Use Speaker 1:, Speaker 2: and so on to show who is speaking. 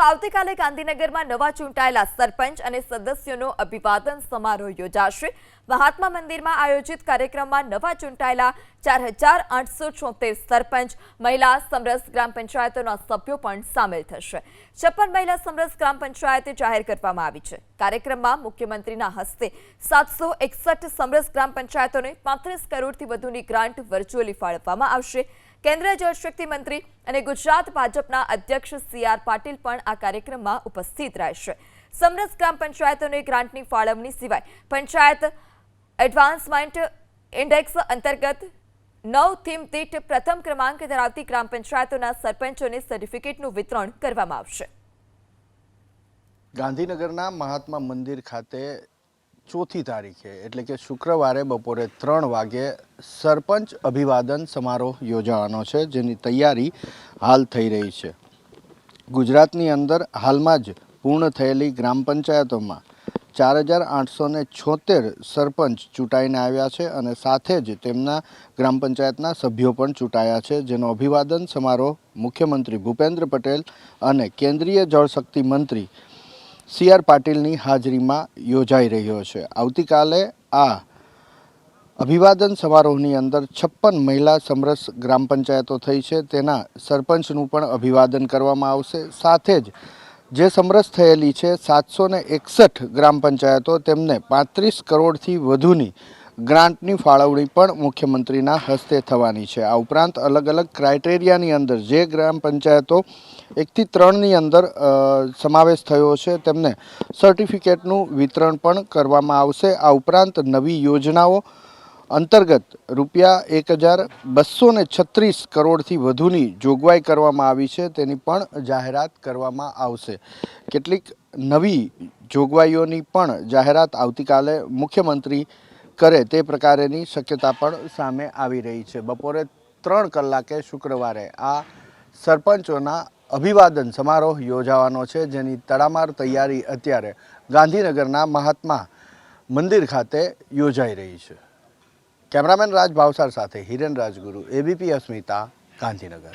Speaker 1: તો આવતીકાલે ગાંધીનગરમાં નવા ચૂંટાયેલા સરપંચ અને સદસ્યોનો અભિવાદન સમારોહ યોજાશે. મહાત્મા મંદિરમાં આયોજિત કાર્યક્રમમાં નવા ચૂંટાયેલા ચાર હજાર આઠસો છોતેર સરપંચ, મહિલા સમરસ ગ્રામ પંચાયતોના સભ્યો પણ સામેલ થશે. છપ્પન મહિલા સમરસ ગ્રામ પંચાયતે જાહેર કરવામાં આવી છે. કાર્યક્રમમાં મુખ્યમંત્રીના હસ્તે સાતસો એકસઠ સમરસ ગ્રામ પંચાયતોને પાંત્રીસ કરોડથી વધુની ગ્રાન્ટ વર્ચ્યુઅલી ફાળવવામાં આવશે. કેન્દ્રીય જળશક્તિ મંત્રી અને ગુજરાત ભાજપના અધ્યક્ષ સી આર પાટીલ પણ આ કાર્યક્રમમાં ઉપસ્થિત રહેશે. સમરસ ગ્રામ પંચાયતોને ગ્રાન્ટની ફાળવણી સિવાય પંચાયત એડવાન્સમેન્ટ ઇન્ડેક્સ અંતર્ગત નવ થીમ દીઠ પ્રથમ ક્રમાંક ધરાવતી ગ્રામ પંચાયતોના સરપંચોને સર્ટિફિકેટનું વિતરણ કરવામાં આવશે.
Speaker 2: ગાંધીનગરના મહાત્મા મંદિર ખાતે ચોથી તારીખે, એટલે કે શુક્રવારે બપોરે ત્રણ વાગે સરપંચ અભિવાદન સમારોહ યોજાવાનો છે, જેની તૈયારી હાલ થઈ રહી છે. ગુજરાતની અંદર હાલમાં જ પૂર્ણ થયેલી ગ્રામ પંચાયતોમાં ચાર હજાર આઠસો ને છોતેર સરપંચ ચૂંટાઈને આવ્યા છે અને સાથે જ તેમના ગ્રામ પંચાયતના સભ્યો પણ ચૂંટાયા છે, જેનો અભિવાદન સમારોહ મુખ્યમંત્રી ભૂપેન્દ્ર પટેલ અને કેન્દ્રીય જળશક્તિ મંત્રી સી આર પાટીલની હાજરીમાં યોજાઈ રહ્યો છે. આવતીકાલે આ અભિવાદન સમારોહની અંદર છપ્પન મહિલા સમરસ ગ્રામ પંચાયતો થઈ છે. તેના સરપંચનું પણ અભિવાદન કરવામાં આવશે. સાથે જ જે સમરસ થયેલી છે, સાતસો એકસઠ ગ્રામ પંચાયતો, તેમને પાંત્રીસ કરોડથી વધુની ગ્રાન્ટની ફાળવણી પણ મુખ્યમંત્રીના હસ્તે થવાની છે. આ ઉપરાંત અલગ અલગ ક્રાઇટેરિયાની અંદર જે ગ્રામ પંચાયતો એકથી ત્રણની અંદર સમાવેશ થયો છે, તેમને સર્ટિફિકેટનું વિતરણ પણ કરવામાં આવશે. આ ઉપરાંત નવી યોજનાઓ અંતર્ગત રૂપિયા એક હજાર બસો ને છત્રીસ કરોડથી વધુની જોગવાઈ કરવામાં આવી છે. તેની પણ જાહેરાત કરવામાં આવશે. કેટલીક નવી જોગવાઈઓની પણ જાહેરાત આવતીકાલે મુખ્યમંત્રી કરે તે પ્રકારેની શક્યતા પણ સામે આવી રહી છે. બપોરે ત્રણ કલાકે શુક્રવારે આ સરપંચોના અભિવાદન સમારોહ યોજાવાનો છે, જેની તડામાર તૈયારી અત્યારે ગાંધીનગરના મહાત્મા મંદિર ખાતે યોજાઈ રહી છે. કેમેરામેન રાજ ભાવસાર સાથે હિરેન રાજગુરુ એબીપી અસ્મિતા, ગાંધીનગર.